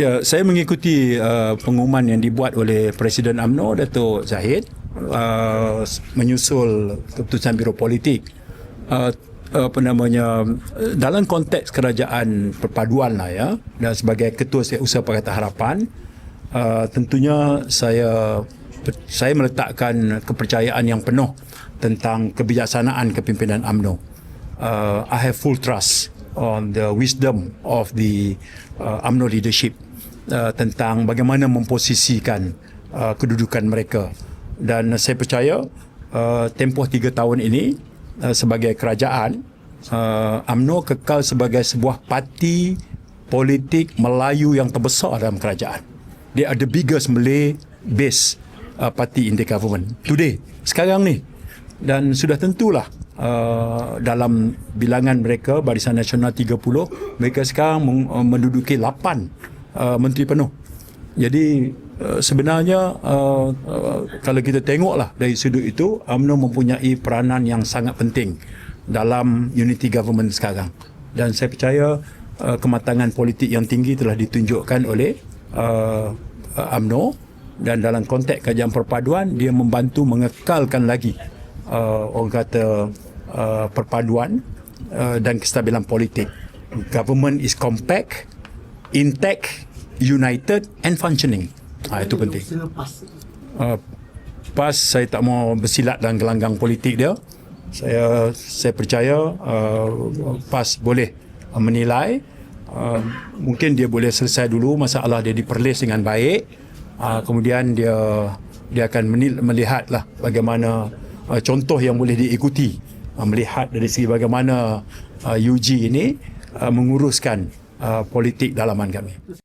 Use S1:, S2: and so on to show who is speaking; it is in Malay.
S1: Ya, saya mengikuti uh, pengumuman yang dibuat oleh Presiden AMNO Datuk Zahid uh, menyusul keputusan Biro Politik. Uh, apa namanya dalam konteks kerajaan perpaduan lah ya dan sebagai ketua usaha Pakatan Harapan uh, tentunya saya saya meletakkan kepercayaan yang penuh tentang kebijaksanaan kepimpinan AMNO. Uh, I have full trust on the wisdom of the uh, UMNO leadership uh, tentang bagaimana memposisikan uh, kedudukan mereka dan saya percaya uh, tempoh tiga tahun ini uh, sebagai kerajaan uh, UMNO kekal sebagai sebuah parti politik Melayu yang terbesar dalam kerajaan. They are the biggest Malay base uh, party in the government today. Sekarang ni dan sudah tentulah uh, dalam bilangan mereka Barisan Nasional 30 mereka sekarang meng- uh, menduduki 8 uh, menteri penuh. Jadi uh, sebenarnya uh, uh, kalau kita tengoklah dari sudut itu UMNO mempunyai peranan yang sangat penting dalam unity government sekarang dan saya percaya uh, kematangan politik yang tinggi telah ditunjukkan oleh uh, uh, UMNO dan dalam konteks kajian perpaduan dia membantu mengekalkan lagi uh, orang kata uh, perpaduan uh, dan kestabilan politik. Government is compact, intact, united and functioning. Ha, itu penting. Uh, PAS saya tak mau bersilat dalam gelanggang politik dia. Saya saya percaya uh, PAS boleh menilai uh, mungkin dia boleh selesai dulu masalah dia diperlis dengan baik. Uh, kemudian dia dia akan menil, melihatlah bagaimana uh, contoh yang boleh diikuti uh, melihat dari segi bagaimana uh, UG ini uh, menguruskan uh, politik dalaman kami.